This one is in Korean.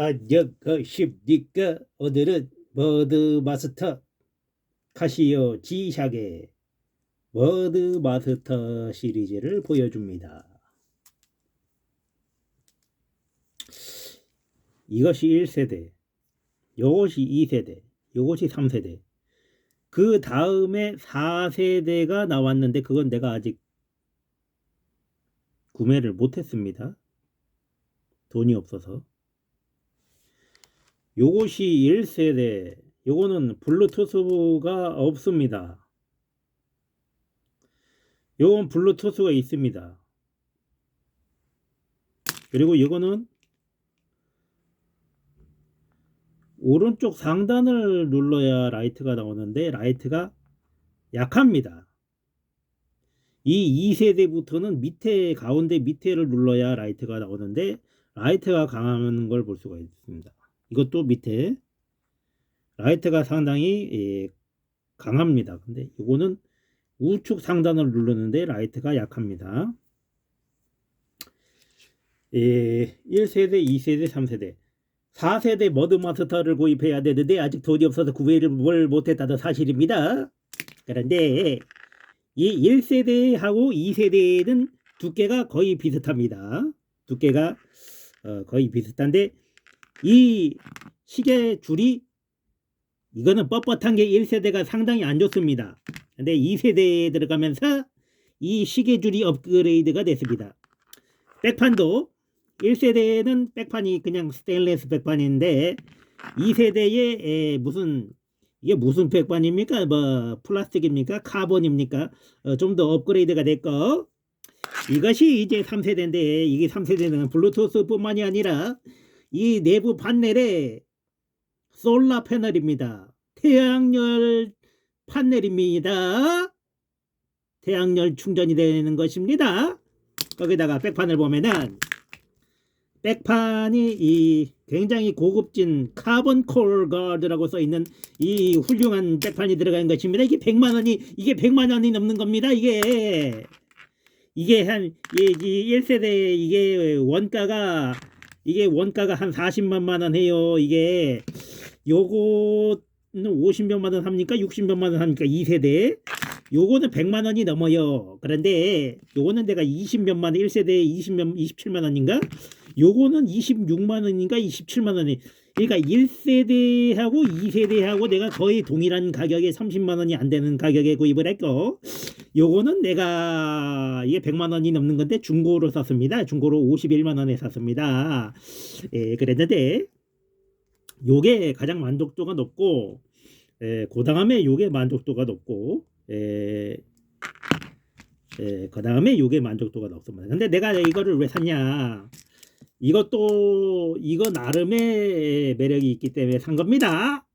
안녕하십니까? 오늘은 머드 마스터 카시오 G샥의 머드 마스터 시리즈를 보여줍니다. 이것이 1세대 요것이 2세대 요것이 3세대. 그 다음에 4세대가 나왔는데 그건 내가 아직 구매를 못했습니다. 돈이 없어서 요것이 1세대 요거는 블루투스가 없습니다. 요건 블루투스가 있습니다. 그리고 이거는 오른쪽 상단을 눌러야 라이트가 나오는데 라이트가 약합니다. 이 2세대부터는 밑에 가운데 밑에를 눌러야 라이트가 나오는데 라이트가 강한 걸 볼 수가 있습니다 이것도 밑에 라이트가 상당히 예, 강합니다. 근데 이거는 우측 상단을 누르는데 라이트가 약합니다. 예, 1세대, 2세대, 3세대, 4세대 머드 마스터를 구입해야 되는데 아직 돈이 없어서 구매를 못했다는 사실입니다. 그런데 이 1세대하고 2세대는 두께가 거의 비슷합니다. 두께가 어, 거의 비슷한데 이 시계 줄이 이거는 뻣뻣한 게 1세대가 상당히 안 좋습니다. 근데 2세대에 들어가면서 이 시계 줄이 업그레이드가 됐습니다. 백판도 1세대는 백판이 그냥 스테인레스 백판인데 2세대에 무슨 이게 무슨 백판입니까? 뭐 플라스틱입니까? 카본입니까? 어, 좀 더 업그레이드가 됐고 이것이 이제 3세대인데 이게 3세대는 블루투스뿐만이 아니라 이 내부 판넬에 솔라 패널입니다. 태양열 판넬입니다. 태양열 충전이 되는 것입니다. 거기다가 백판을 보면은 백판이 이 굉장히 고급진 카본 콜 가드라고 써 있는 이 훌륭한 백판이 들어간 것입니다. 이게 100만 원이 이게 100만 원이 넘는 겁니다. 이게 이게 한 이, 1세대 이게 원가가 이게 원가가 한 40만만 원 해요. 이게 요거는 50몇만 원 합니까? 60몇만 원 합니까? 2세대. 요거는 100만 원이 넘어요. 그런데 요거는 내가 20몇만 원, 1세대에 20몇 27만 원인가? 요거는 26만 원인가? 27만 원이. 그러니까 1세대하고 2세대하고 내가 거의 동일한 가격에 30만 원이 안 되는 가격에 구입을 했고 요거는 내가 이게 100만 원이 넘는 건데 중고로 샀습니다. 중고로 51만 원에 샀습니다. 예, 그랬는데 요게 가장 만족도가 높고 예, 그 다음에 요게 만족도가 높고 예, 예, 그 다음에 요게 만족도가 높습니다. 근데 내가 이거를 왜 샀냐? 이것도 이거 나름의 매력이 있기 때문에 산 겁니다.